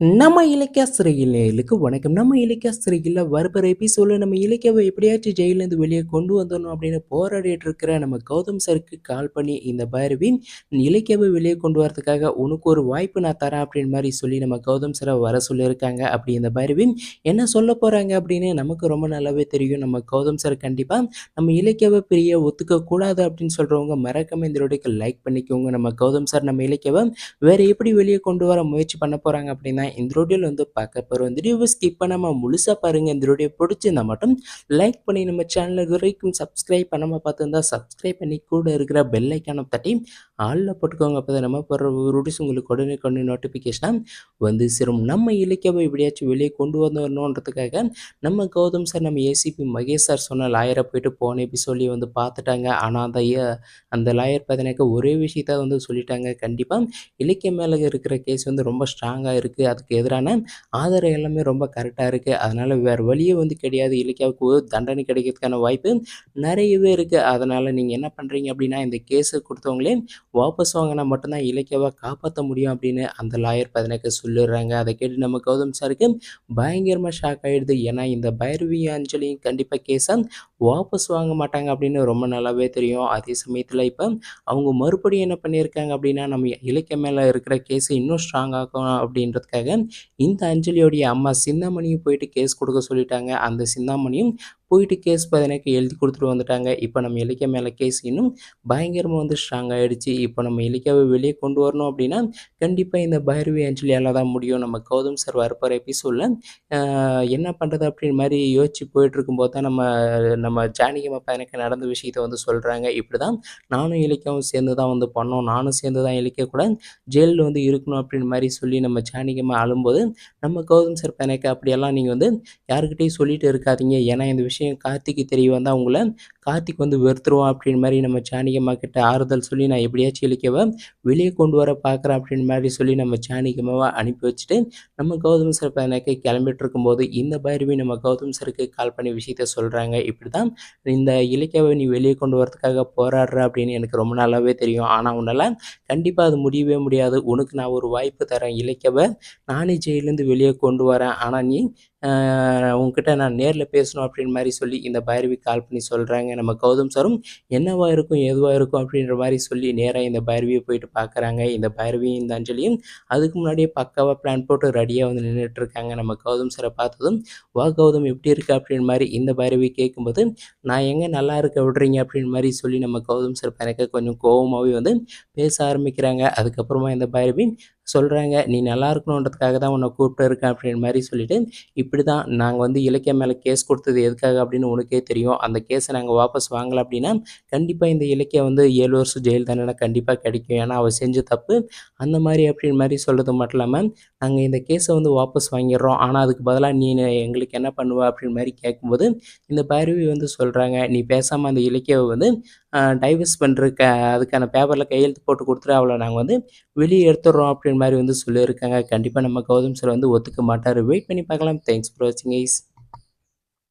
நம்ம இலக்கியாசிரியர்களுக்கு வணக்கம். நம்ம இலக்கியாசிரியர்ல வரப்போற எபிசோடில் நம்ம இலக்கியாவை எப்படியாச்சும் ஜெயிலேருந்து வெளிய கொண்டு வந்துடணும் அப்படின்னு போராடிட்டு இருக்கிற நம்ம கௌதம் சருக்கு கால் பண்ணி, இந்த பைரவி இலக்கியாவை வெளியே கொண்டு வரதுக்காக உனக்கு ஒரு வாய்ப்பு நான் தரேன் அப்படின்னு மாதிரி சொல்லி நம்ம கௌதம் சரை வர சொல்லியிருக்காங்க. அப்படி இந்த பைரவி என்ன சொல்ல போறாங்க அப்படின்னு நமக்கு ரொம்ப நல்லாவே தெரியும். நம்ம கௌதம் சார் கண்டிப்பா நம்ம இலக்கியாவை பிரிய ஒத்துக்க கூடாது அப்படின்னு சொல்றவங்க மறக்காம இந்த வீடியோக்கு லைக் பண்ணிக்கோங்க. நம்ம கௌதம் சார் நம்ம இலக்கியாவை வேற எப்படி வெளியே கொண்டு வர முயற்சி பண்ண போறாங்க அப்படின்னா இந்த ரோடியோவில் வந்து பார்க்க போகிறோம் இந்த வீடியோவை ஸ்கிப் பண்ணாமல் முழுசா பாருங்க. இந்த வீடியோ பிடிச்சிருந்தா மட்டும் லைக் பண்ணி நம்ம சேனல இதுவரைக்கும் சப்ஸ்கிரைப் பண்ணாம பார்த்துருந்தா சப்ஸ்கிரைப் பண்ணி கூட இருக்கிற பெல்லக்கான தட்டி ஆளில் போட்டுக்கோங்க. அப்பதான் நம்ம போடுற வீடியோஸ் உங்களுக்கு உடனே கொண்டு நோட்டிஃபிகேஷனாக வந்து சேரும். நம்ம இலக்கியாவை எப்படியாச்சும் வெளியே கொண்டு வந்துரணுன்றதுக்காக நம்ம கௌதம் சார் நம்ம ஏசிபி மகேஷ் சார் சொன்ன லாயரை போயிட்டு போன சொல்லி வந்து பார்த்துட்டாங்க. ஆனால் அந்த அந்த லாயர் பார்த்தீங்கன்னாக்க ஒரே விஷயத்த வந்து சொல்லிட்டாங்க. கண்டிப்பாக இலக்கியம் மேலே இருக்கிற கேஸ் வந்து ரொம்ப ஸ்ட்ராங்காக இருக்குது அதுக்கு எதிரான ஆதாரம் எல்லாமே ரொம்ப கரெக்டாக இருக்குது அதனால் வேறு வழியே வந்து கிடையாது. இலக்கியாவுக்கு ஒரு தண்டனை கிடைக்கிறதுக்கான வாய்ப்பு நிறையவே இருக்குது அதனால் நீங்கள் என்ன பண்ணுறீங்க அப்படின்னா, இந்த கேஸை கொடுத்தவங்களே வாபஸ் வாங்கினா மட்டும் தான் காப்பாற்ற முடியும் அப்படின்னு அந்த லாயர் பதினக்கு சொல்லிடுறாங்க. அதை கேட்டு நம்ம கௌதம் சாருக்கு பயங்கரமாக ஷாக் ஆகிடுது ஏன்னா இந்த பைரவி, அஞ்சலியும் கண்டிப்பாக கேஸாக வாபஸ் வாங்க மாட்டாங்க அப்படின்னு ரொம்ப நல்லாவே தெரியும். அதே சமயத்தில் இப்போ அவங்க மறுபடியும் என்ன பண்ணியிருக்காங்க அப்படின்னா, நம்ம இலக்கிய மேலே இருக்கிற கேஸை இன்னும் ஸ்ட்ராங் ஆகும் அப்படின்றதுக்காக இந்த அஞ்சலியோடைய அம்மா சிந்தாமணியும் போயிட்டு கேஸ் கொடுக்க சொல்லிட்டாங்க. அந்த சிந்தாமணியும் போயிட்டு கேஸ் பார்த்தீங்கன்னாக்க எழுதி கொடுத்துட்டு வந்துட்டாங்க. இப்போ நம்ம இலக்கியா மேலே கேஸ் இன்னும் பயங்கரமாக வந்து ஸ்ட்ராங் ஆகிடுச்சு இப்போ நம்ம இலக்கியாவை வெளியே கொண்டு வரணும் அப்படின்னா, கண்டிப்பாக இந்த பைரவி, அஞ்சலியால தான் முடியும். நம்ம கௌதம் சார் வரப்போற எபிசோடில் என்ன பண்ணுறது அப்படின்னு மாதிரி யோசிச்சு போயிட்டுருக்கும்போது தான் நம்ம நம்ம ஜானகி பையனுக்கு நடந்த விஷயத்த வந்து சொல்கிறாங்க இப்படி தான் நானும் இலக்கியாவும் சேர்ந்து தான் வந்து பண்ணோம். நானும் சேர்ந்து தான் இலக்கிய கூட ஜெயிலில் வந்து இருக்கணும் அப்படின்னு மாதிரி சொல்லி நம்ம ஜானகி அழும்போது, நம்ம கௌதம் சார் பையனுக்கு அப்படியெல்லாம் நீங்கள் வந்து யாருக்கிட்டேயும் சொல்லிட்டு இருக்காதீங்க. ஏன்னா இந்த விஷயம் கார்த்திக்கு தெரிய வந்தால் அவங்கள கார்த்திக் வந்து வெறுத்துருவான் அப்படின்னு மாதிரி நம்ம ஜானகியம்மா கிட்ட ஆறுதல் சொல்லி நான் எப்படியாச்சும் இலக்கியாவ வெளியே கொண்டு வர பார்க்குறேன் அப்படின்னு மாதிரி சொல்லி நம்ம ஜானகி அனுப்பி வச்சுட்டு, நம்ம கௌதம் சார் பார்த்தீங்கன்னாக்க கிளம்பிட்டு இருக்கும்போது இந்த பைரவி நம்ம கௌதம் சருக்கு கால் பண்ணி விஷயத்த சொல்கிறாங்க இப்படி தான் இந்த இலக்கியாவை நீ வெளியே கொண்டு வரதுக்காக போராடுற அப்படின்னு எனக்கு ரொம்ப நாளாகவே தெரியும். ஆனால் உன்னால கண்டிப்பாக அது முடியவே முடியாது. உனக்கு நான் ஒரு வாய்ப்பு தரேன். இலக்கியாவ நானே ஜெயிலேருந்து வெளியே கொண்டு வரேன். ஆனால் நீ உங்ககிட்ட நான் நேரில் பேசணும் அப்படின் மாதிரி சொல்லி இந்த பைரவி கால் பண்ணி சொல்கிறாங்க நம்ம கௌதம் சாரும் என்னவாக இருக்கும்? எதுவாக இருக்கும்? அப்படின்ற மாதிரி சொல்லி நேராக இந்த பைரவியை போயிட்டு பார்க்குறாங்க. இந்த பைரவியும், இந்த அஞ்சலியும் அதுக்கு முன்னாடியே பக்காவாக பிளான் போட்டு ரெடியாக வந்து நின்றுட்டு இருக்காங்க. நம்ம கௌதம் சாரை பார்த்ததும், "வா கௌதம் எப்படி இருக்கு அப்படின்னு மாதிரி இந்த பைரவி கேட்கும்போது, "நான் எங்கே நல்லா இருக்க விடுறீங்க?" அப்படின்னு மாதிரி சொல்லி நம்ம கௌதம் சார் எனக்கு கொஞ்சம் கோபமாகவே வந்து பேச ஆரம்பிக்கிறாங்க. அதுக்கப்புறமா இந்த பைரவி சொல்கிறாங்க "நீ நல்லா இருக்கணுன்றதுக்காக தான் உன்னை கூப்பிட்டு இருக்கேன்." மாதிரி சொல்லிவிட்டு சொல்லிட்டு, "இப்படிதான் நாங்கள் வந்து இலக்கியம் மேலே கேஸ் கொடுத்தது எதுக்காக அப்படின்னு உனக்கே தெரியும். அந்த கேஸை நாங்கள் வாபஸ் வாங்கலை அப்படின்னா, கண்டிப்பாக இந்த இலக்கியம் வந்து ஏழு வருஷம் ஜெயில் தண்டனை கண்டிப்பாக கிடைக்கும். ஏன்னா அவள் செஞ்ச தப்பு அந்த மாதிரி அப்படின்னு மாதிரி சொல்கிறது மட்டும் இல்லாமல் நாங்கள் இந்த கேஸை வந்து வாபஸ் வாங்கிடுறோம். ஆனால் அதுக்கு பதிலாக நீ எங்களுக்கு என்ன பண்ணுவ?" அப்படின்னு மாதிரி கேட்கும்போது, இந்த பைரவி வந்து சொல்கிறாங்க "நீ பேசாமல் அந்த இலக்கியாவ வந்து டைவர்ஸ் பண்ணுறக்க அதுக்கான பேப்பரில் கையெழுத்து போட்டு கொடுத்துட்டு அவளை நாங்கள் வந்து வெளியே எடுத்துடுறோம்." அப்படின்னு மாதிரி வந்து சொல்லியிருக்காங்க. கண்டிப்பாக நம்ம கௌதம் சார் வந்து ஒத்துக்க மாட்டார் வெயிட் பண்ணி பார்க்கலாம். தேங்க்ஸ் ஃபார் வாட்சிங் ஐஸ்